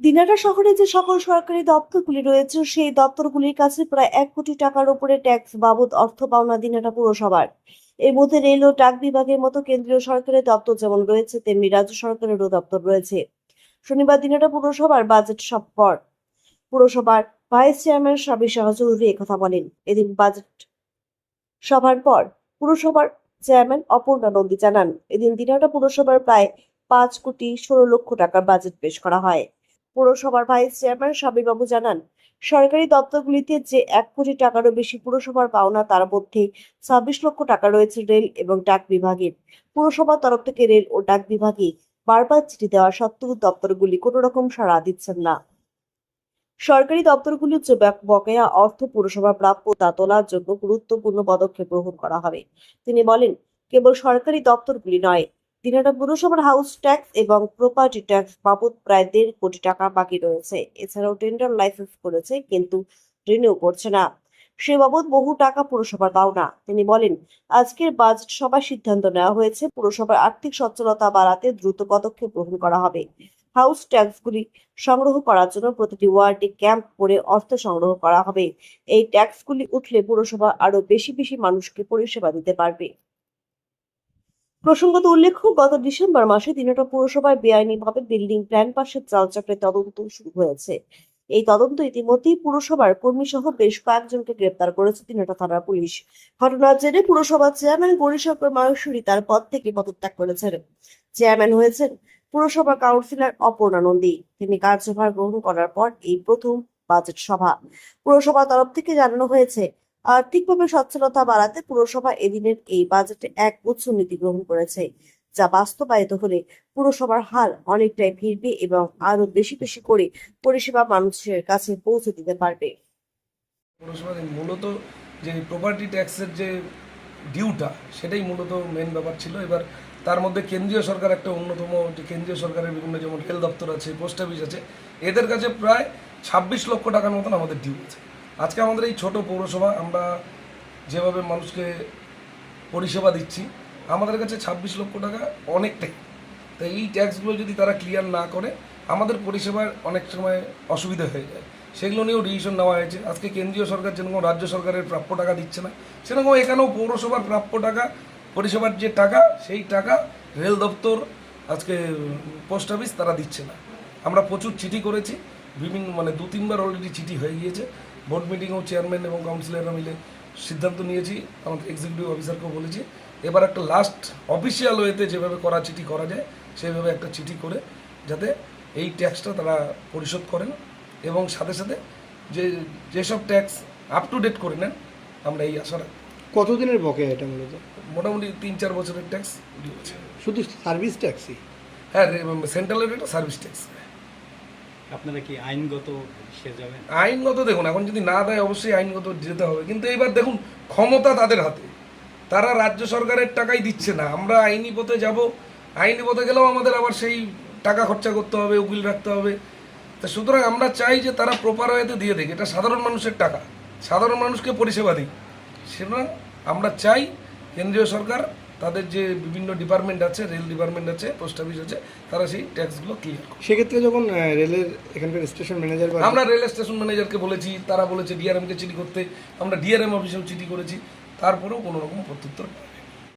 দিনাটা শহরে যে সকল সরকারি দপ্তরগুলি রয়েছে, সেই দপ্তরগুলির কাছে প্রায় এক কোটি টাকার উপরে ট্যাক্স বাবদ অর্থ পাওনা দিনাটা পুরসভার। এর মধ্যে রেল ও ডাক বিভাগের মতো কেন্দ্রীয় সরকারের দপ্তর যেমন রয়েছে, তেমনি রাজ্য সরকারেরও দপ্তর রয়েছে। শনিবার দিনাটা পুরসভার বাজেট সভর পুরসভার ভাইস চেয়ারম্যান সাবি শাহচৌধুরী একথা বলেন। এদিন বাজেট সভার পর পুরসভার চেয়ারম্যান অপর্ণা নন্দী জানান, এদিন দিনাটা পুরসভার প্রায় পাঁচ কোটি ষোলো লক্ষ টাকার বাজেট পেশ করা হয়। পুরসভার ভাইস চেয়ারম্যান সাবিরবাবু জানান, সরকারি দপ্তরগুলিতে যে এক কোটি টাকারও বেশি পুরসভার পাওনা, তার মধ্যে ছাব্বিশ লক্ষ টাকা রয়েছে রেল এবং ডাক বিভাগের। পুরসভার তরফ থেকে রেল ও ডাক বিভাগে বারবার চিঠি দেওয়া সত্ত্বেও দপ্তরগুলি কোনো রকম সাড়া দিচ্ছেন না। সরকারি দপ্তরগুলির যে বকেয়া অর্থ পুরসভা প্রাপ্য তা তোলার জন্য গুরুত্বপূর্ণ পদক্ষেপ গ্রহণ করা হবে। তিনি বলেন, কেবল সরকারি দপ্তরগুলি নয় দিনাটা পুরসভার হাউস ট্যাক্স এবং প্রপার্টি ট্যাক্স বাবদ প্রায় দেড় কোটি টাকা বাকি রয়েছে। এছাড়াও টেন্ডার লাইসেন্স করেছে, কিন্তু রিনিউ করছে না। সে বাবদ বহু টাকা পুরসভার পাওনা। তিনি বলেন, আজকের বাজেট সভায় সিদ্ধান্ত নেওয়া হয়েছে, পুরসভার আর্থিক সচ্ছলতা বাড়াতে দ্রুত পদক্ষেপ গ্রহণ করা হবে। হাউস ট্যাক্সগুলি সংগ্রহ করার জন্য প্রতিটি ওয়ার্ডে ক্যাম্প করে অর্থ সংগ্রহ করা হবে। এই ট্যাক্সগুলি উঠলে পুরসভা আরও বেশি বেশি মানুষকে পরিষেবা দিতে পারবে। প্রসঙ্গত উল্লেখ্য, গত ডিসেম্বর মাসে দিনটা পুরসভায় বেআইনিভাবে বিল্ডিং প্ল্যান পাশের চালচক্রের তদন্ত শুরু হয়েছে। এই তদন্ত ইতিমধ্যেই পুরসভার কর্মী সহ বেশ কয়েকজনকে গ্রেপ্তার করেছে দিনটা থানার পুলিশ। ঘটনার জেরে পুরসভার চেয়ারম্যান গৌরীশঙ্কর মাহেশ্বরী তার পদ থেকে পদত্যাগ করেছেন। চেয়ারম্যান হয়েছেন পুরসভার কাউন্সিলর অপর্ণা নন্দী। তিনি কার্যভার গ্রহণ করার পর এই প্রথম বাজেট সভা। পুরসভার তরফ থেকে জানানো হয়েছে আর্থিকভাবে সচ্ছলতা বাড়াতে পুরসভা এদিনের এই বাজেটে এক উচ্চ নীতি গ্রহণ করেছে, যা বাস্তবায়িত হলে পুরসভার হার অনেকটাই ফিরবে এবং আরও বেশি বেশি করে পরিষেবা মানুষের কাছে পৌঁছে দিতে পারবে। পৌরসভার মূলত যে প্রপার্টি ট্যাক্সের যে ডিউটা সেটাই মূলত মেন ব্যাপার ছিল। এবার তার মধ্যে কেন্দ্রীয় সরকার একটা অন্যতম, যে কেন্দ্রীয় সরকারের বিভিন্ন যেমন রেল দপ্তর আছে, পোস্ট অফিস আছে, এদের কাছে প্রায় ছাব্বিশ লক্ষ টাকার মতন আমাদের ডিউ আছে। আজকে আমাদের এই ছোট পৌরসভা আমরা যেভাবে মানুষকে পরিষেবা দিচ্ছি, আমাদের কাছে ছাব্বিশ লক্ষ টাকা অনেকটাই। তাই এই ট্যাক্সগুলো যদি তারা ক্লিয়ার না করে, আমাদের পরিষেবার অনেক সময় অসুবিধা হয়ে যায়। সেগুলো নিয়েও ডিসিশন নেওয়া হয়েছে। আজকে কেন্দ্রীয় সরকার যেরকম রাজ্য সরকারের প্রাপ্য টাকা দিচ্ছে না, সেরকম এখানেও পৌরসভার প্রাপ্য টাকা, পরিষেবার যে টাকা, সেই টাকা রেল দপ্তর আজকে পোস্ট অফিস তারা দিচ্ছে না। আমরা প্রচুর চিঠি করেছি। বিভিন্ন মানে দু তিনবার অলরেডি চিঠি হয়ে গিয়েছে। বোর্ড মিটিংয়েও চেয়ারম্যান এবং কাউন্সিলররা মিলে সিদ্ধান্ত নিয়েছি আমাদের এক্সিকিউটিভ অফিসারকেও বলেছি। এবার একটা লাস্ট অফিসিয়াল ওয়েতে যেভাবে করা চিঠি করা যায় সেভাবে একটা চিঠি করে যাতে এই ট্যাক্সটা তারা পরিশোধ করেন এবং সাথে সাথে যে যেসব ট্যাক্স আপ টু ডেট করে নেন আমরা এই আশা রাখি। কতদিনের বকেয়া এটা মূলত? মোটামুটি তিন চার বছরের ট্যাক্স শুধু সার্ভিস ট্যাক্সি হ্যাঁ সেন্ট্রালের একটা সার্ভিস ট্যাক্স আপনারা কি আইনগত যাবেন? আইনগত দেখুন, এখন যদি না দেয় অবশ্যই আইনগত যেতে হবে। কিন্তু এবার দেখুন, ক্ষমতা তাদের হাতে। তারা রাজ্য সরকারের টাকাই দিচ্ছে না। আমরা আইনি পথে যাব। আইনি পথে গেলেও আমাদের আবার সেই টাকা খরচা করতে হবে, উকিল রাখতে হবে। তা সুতরাং আমরা চাই যে তারা প্রপার ওয়েতে দিয়ে দেখ এটা সাধারণ মানুষের টাকা। সাধারণ মানুষকে পরিষেবা দিই সুতরাং আমরা চাই কেন্দ্রীয় সরকার তাদের যে বিভিন্ন ডিপার্টমেন্ট আছে রেল ডিপার্টমেন্ট আছে পোস্ট অফিস আছে তারা সেই ট্যাক্সগুলো ক্লিয়ার করে। সেক্ষেত্রে যখন রেলের এখানকার স্টেশন ম্যানেজার আমরা রেল স্টেশন ম্যানেজারকে বলেছি তারা বলেছে ডিআরএমকে চিঠি করতে। আমরা ডিআরএম অফিসেও চিঠি করেছি। তারপরেও কোনো রকম প্রত্যুত্তর।